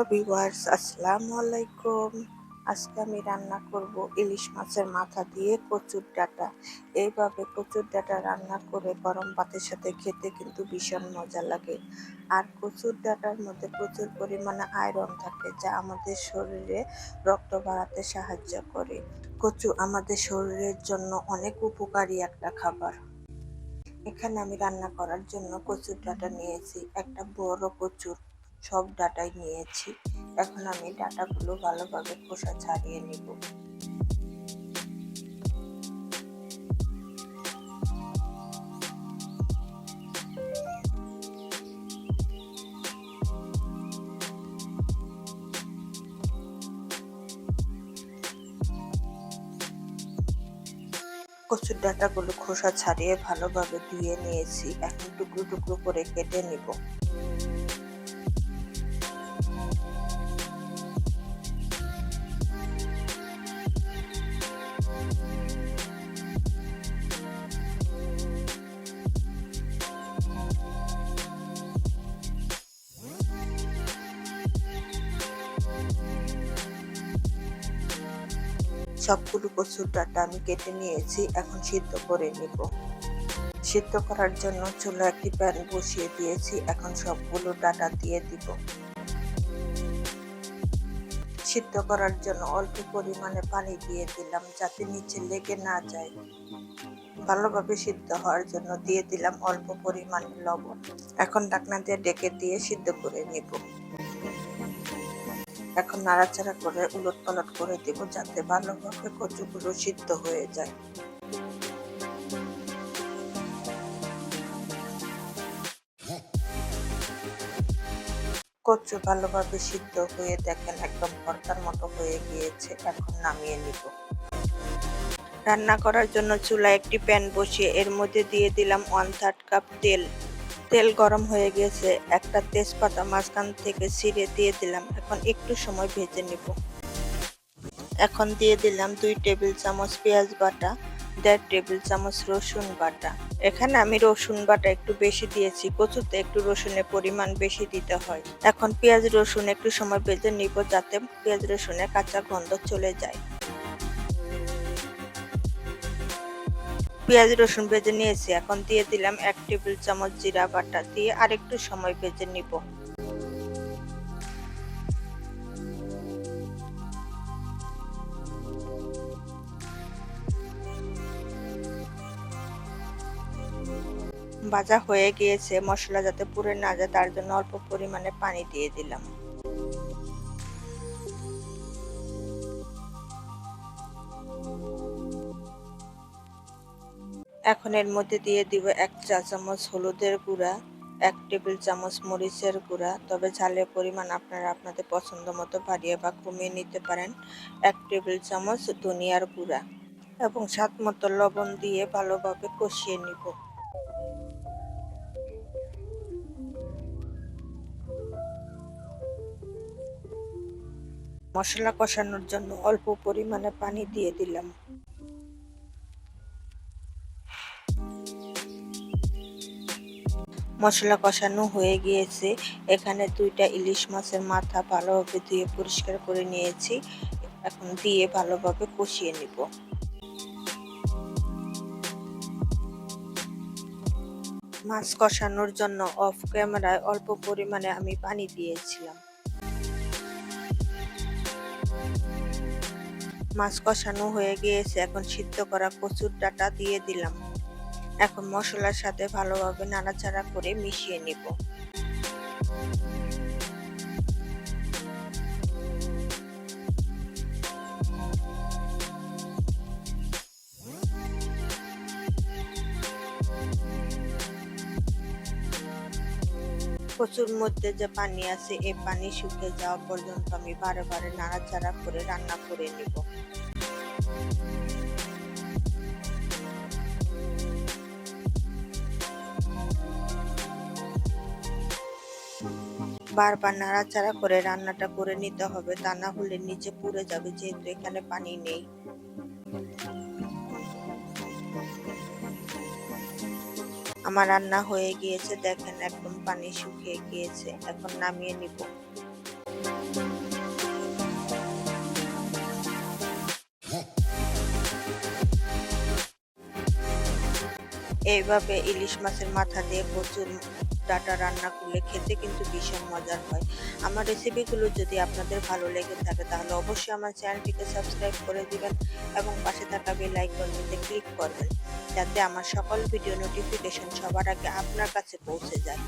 Hello viewers, আসসালামু আলাইকুম। আজকে আমি রান্না করব ইলিশ মাছের মাথা দিয়ে কচুর ডাঁটা। এইভাবে কচুর ডাঁটা রান্না করে গরম ভাতের সাথে খেতে কিন্তু ভীষণ মজা লাগে। আর কচুর ডাঁটার মধ্যে প্রচুর পরিমাণে আয়রন থাকে, যা আমাদের শরীরে রক্ত বাড়াতে সাহায্য করে। কচু আমাদের শরীরের জন্য অনেক উপকারী একটা খাবার। এখানে আমি রান্না করার জন্য কচুর ডাঁটা নিয়েছি, একটা বড় কচুর। সব ডাটাই নিয়েছি। এখন আমি ডাটাগুলো ভালোভাবে খোসা ছাড়িয়ে নিব। কচুর ডাটাগুলো খোসা ছাড়িয়ে ভালোভাবে ধুয়ে নিয়েছি। এখন টুকরো টুকরো করে কেটে নিব। সবগুলো কচুর ডাটা আমি কেটে নিয়েছি, এখন সিদ্ধ করে নিব। সিদ্ধ করার জন্য চুলো একটি প্যান বসিয়ে দিয়েছি, এখন সবগুলো ডাটা দিয়ে দিব। সিদ্ধ করার জন্য অল্প পরিমাণে পানি দিয়ে দিলাম যাতে নিচে লেগে না যায়। ভালোভাবে সিদ্ধ হওয়ার জন্য দিয়ে দিলাম অল্প পরিমাণে লবণ। এখন ঢাকনা দিয়ে ডেকে দিয়ে সিদ্ধ করে নিব। এখন নাড়াচাড়া করে উলট পালট করে দেব যাতে ভালোভাবে কচুগুলো সিদ্ধ হয়ে যায়। কচু ভালোভাবে সিদ্ধ হয়ে দেখেন একদম ভর্তার মতো হয়ে গিয়েছে, এখন নামিয়ে নিব। রান্না করার জন্য চুলায় একটি প্যান বসিয়ে এর মধ্যে দিয়ে দিলাম ওয়ান থার্ড কাপ তেল। তেল গরম হয়ে গেছে, একটা তেজপাতা মাঝখান থেকে ছিঁড়ে দিয়ে দিলাম। এখন একটু সময় ভেজে নিব। এখন দিয়ে দিলাম দুই টেবিল চামচ পেঁয়াজ বাটা, দেড় টেবিল চামচ রসুন বাটা। এখানে আমি রসুন বাটা একটু বেশি দিয়েছি কচুতে একটু রসুনের পরিমাণ বেশি দিতে হয়। এখন পেঁয়াজ রসুন একটু সময় ভেজে নিব যাতে পেঁয়াজ রসুনের কাঁচা গন্ধ চলে যায়। পেঁয়াজ, রসুন ভেজে নিয়েছি। এখন দিয়ে দিলাম এক টেবিল চামচ জিরা বাটা। দিয়ে আরেকটু সময় ভেজে নিব। ভাজা হয়ে গিয়েছে। মশলা যাতে পুড়ে না যায়, তার জন্য অল্প পরিমাণে পানি দিয়ে দিলাম। এখন এর মধ্যে দিয়ে দিব এক চা চামচ হলুদের গুঁড়া, এক টেবিল চামচ মরিচের গুঁড়া। তবে ঝালের পরিমাণ আপনারা আপনাদের পছন্দ মতো বাড়িয়ে বা কমিয়ে নিতে পারেন। এক টেবিল চামচ ধনিয়ার গুঁড়া এবং স্বাদ মতো লবণ দিয়ে ভালোভাবে কষিয়ে নিব। মশলা কষানোর জন্য অল্প পরিমাণে পানি দিয়ে দিলাম। মশলা কষানো হয়ে গিয়েছে। এখানে দুইটা ইলিশ মাছের মাথা ভালোভাবে ধুয়ে পরিষ্কার করে নিয়েছি। এখন দিয়ে ভালোভাবে কষিয়ে নিব। মাছ কষানোর জন্য অফ ক্যামেরায় অল্প পরিমাণে আমি পানি দিয়েছিলাম। মাছ কষানো হয়ে গিয়েছে। এখন সিদ্ধ করা কচুর ডাটা দিয়ে দিলাম। এখন মশলার সাথে ভালোভাবে নাড়াচাড়া করে মিশিয়ে নিব। কচুর মধ্যে যে পানি আছে এই পানি শুকিয়ে যাওয়া পর্যন্ত আমি বারে বারে নাড়াচাড়া করে রান্না করে নিব। বারবার নাড়াচাড়া করে রান্নাটা করে নিতে হবে, তা না হলে নিচে পুড়ে যাবে, যেহেতু এখানে পানি নেই। আমার রান্না হয়ে গিয়েছে, দেখেন একদম পানি শুকিয়ে গিয়েছে, এখন নামিয়ে নিব। এইভাবে ইলিশ মাছের মাথা দিয়ে প্রচুর ডাটা রান্না করলে খেতে কিন্তু ভীষণ মজার হয়। আমার রেসিপিগুলো যদি আপনাদের ভালো লেগে থাকে, তাহলে অবশ্যই আমার চ্যানেলটিকে সাবস্ক্রাইব করে দিবেন এবং পাশে থাকা বেল আইকনটিতে ক্লিক করবেন, যাতে আমার সকল ভিডিও নোটিফিকেশন সবার আগে আপনার কাছে পৌঁছে যায়।